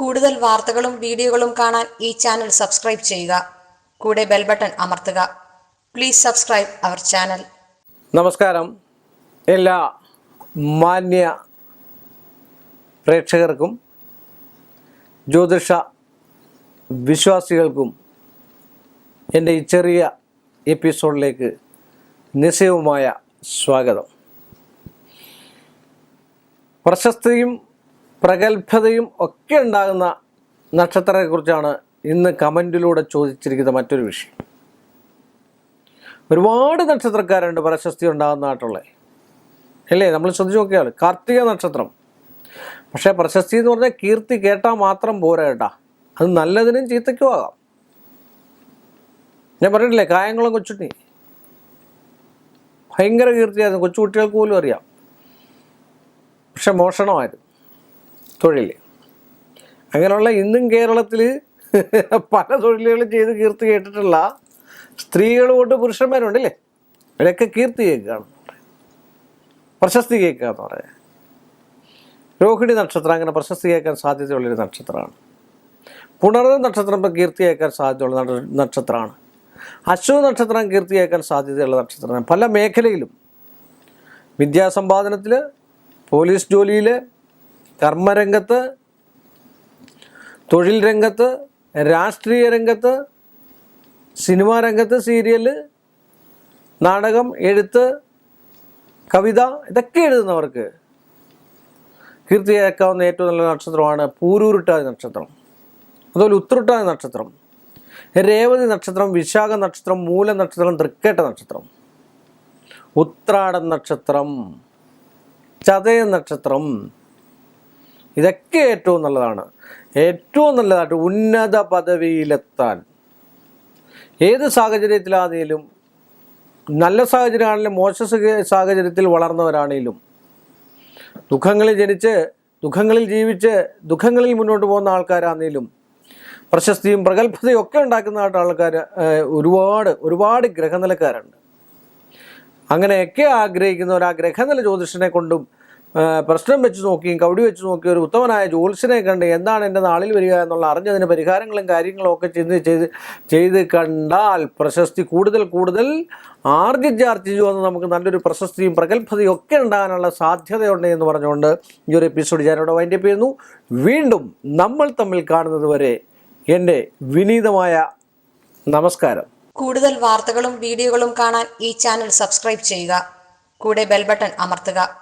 കൂടുതൽ വാർത്തകളും വീഡിയോകളും കാണാൻ ഈ ചാനൽ സബ്സ്ക്രൈബ് ചെയ്യുക. കൂടെ ബെൽ ബട്ടൺ അമർത്തുക. Please subscribe our channel. നമസ്കാരം. എല്ലാ മാന്യ പ്രേക്ഷകർക്കും ജ്യോതിഷ വിശ്വാസികൾക്കും എന്റെ ഈ ചെറിയ എപ്പിസോഡിലേക്ക് നിശ്ചയവുമായ സ്വാഗതം. പ്രശസ്തിയും പ്രഗത്ഭതയും ഒക്കെ ഉണ്ടാകുന്ന നക്ഷത്രത്തെക്കുറിച്ചാണ് ഇന്ന് കമന്റിലൂടെ ചോദിച്ചിരിക്കുന്ന മറ്റൊരു വിഷയം. ഒരുപാട് നക്ഷത്രക്കാരുണ്ട് പ്രശസ്തി ഉണ്ടാകുന്നതായിട്ടുള്ളത് അല്ലേ? നമ്മൾ ശ്രദ്ധിച്ച് നോക്കിയാൽ കാർത്തിക നക്ഷത്രം. പക്ഷേ പ്രശസ്തി എന്ന് പറഞ്ഞാൽ കീർത്തി കേട്ടാൽ മാത്രം പോരാ കേട്ടാ. അത് നല്ലതിനും ചീത്തയ്ക്കും ആകാം. ഞാൻ പറഞ്ഞിട്ടില്ലേ കായംകുളം കൊച്ചുണ്ണി. ഭയങ്കര കീർത്തിയായിരുന്നു. കൊച്ചുകുട്ടികൾക്ക് പോലും അറിയാം. പക്ഷെ മോഷണമായിരുന്നു. തൊഴിൽ അങ്ങനെയുള്ള ഇന്നും കേരളത്തിൽ പല തൊഴിലുകളും ചെയ്ത് കീർത്തി കേട്ടിട്ടുള്ള സ്ത്രീകൾ കൊണ്ട് പുരുഷന്മാരുണ്ടല്ലേ അവരൊക്കെ കീർത്തി കേൾക്കുകയാണ്. പ്രശസ്തി കേൾക്കുക എന്ന് പറയാം. രോഹിണി നക്ഷത്രം അങ്ങനെ പ്രശസ്തി കേൾക്കാൻ സാധ്യതയുള്ളൊരു നക്ഷത്രമാണ്. പുണർന്ന നക്ഷത്രം ഇപ്പം കീർത്തി കേൾക്കാൻ സാധ്യതയുള്ള നക്ഷത്രമാണ്. അശ്വ നക്ഷത്രം കീർത്തി കേൾക്കാൻ സാധ്യതയുള്ള നക്ഷത്രമാണ്. പല മേഖലയിലും വിദ്യാസമ്പാദനത്തിൽ പോലീസ് ജോലിയിൽ കർമ്മരംഗത്ത് തൊഴിൽ രംഗത്ത് രാഷ്ട്രീയ രംഗത്ത് സിനിമാ രംഗത്ത് സീരിയൽ നാടകം എഴുത്ത് കവിത ഇതൊക്കെ എഴുതുന്നവർക്ക് കീർത്തിയാക്കാവുന്ന ഏറ്റവും നല്ല നക്ഷത്രമാണ് പൂരൂരുട്ടാതി നക്ഷത്രം. അതുപോലെ ഉത്തരട്ടാതി നക്ഷത്രം രേവതി നക്ഷത്രം വിശാഖ നക്ഷത്രം മൂല നക്ഷത്രം തൃക്കേട്ട നക്ഷത്രം. ഉത്രാടൻ നക്ഷത്രം ചതയ നക്ഷത്രം ഇതൊക്കെ ഏറ്റവും നല്ലതാണ്. ഏറ്റവും നല്ലതായിട്ട് ഉന്നത പദവിയിലെത്താൻ. ഏത് സാഹചര്യത്തിലാണെങ്കിലും നല്ല സാഹചര്യമാണെങ്കിലും മോശ സാഹചര്യത്തിൽ വളർന്നവരാണെങ്കിലും ദുഃഖങ്ങളിൽ ജനിച്ച് ദുഃഖങ്ങളിൽ ജീവിച്ച് ദുഃഖങ്ങളിൽ മുന്നോട്ട് പോകുന്ന ആൾക്കാരാണെങ്കിലും പ്രശസ്തിയും പ്രഗത്ഭതയും ഒക്കെ ഉണ്ടാക്കുന്നതായിട്ട് ആൾക്കാർ ഒരുപാട് ഒരുപാട് ഗ്രഹനിലക്കാരുണ്ട്. അങ്ങനെയൊക്കെ ആഗ്രഹിക്കുന്നവർ ആ ഗ്രഹനില ജ്യോതിഷനെ കൊണ്ടും പ്രശ്നം വെച്ച് നോക്കിയും കവടി വെച്ച് നോക്കി ഒരു ഉത്തമനായ ജ്യോത്സ്യനെ കണ്ട് എന്താണ് എന്റെ നാളിൽ വരിക എന്നുള്ള അറിഞ്ഞതിന് പരിഹാരങ്ങളും കാര്യങ്ങളും ഒക്കെ ചെയ്ത് ചെയ്ത് ചെയ്ത് കണ്ടാൽ പ്രശസ്തി കൂടുതൽ കൂടുതൽ ആർജിച്ചാർജിച്ചു എന്ന് നമുക്ക് നല്ലൊരു പ്രശസ്തിയും പ്രഗത്ഭതയും ഒക്കെ ഉണ്ടാകാനുള്ള സാധ്യതയുണ്ട് എന്ന് പറഞ്ഞുകൊണ്ട് ഈ ഒരു എപ്പിസോഡ് ഞാനിവിടെ വൈൻഡപ്പ് ചെയ്യുന്നു. വീണ്ടും നമ്മൾ തമ്മിൽ കാണുന്നത് വരെ എന്റെ വിനീതമായ നമസ്കാരം. കൂടുതൽ വാർത്തകളും വീഡിയോകളും കാണാൻ ഈ ചാനൽ സബ്സ്ക്രൈബ് ചെയ്യുക. കൂടെ ബെൽ ബട്ടൺ അമർത്തുക.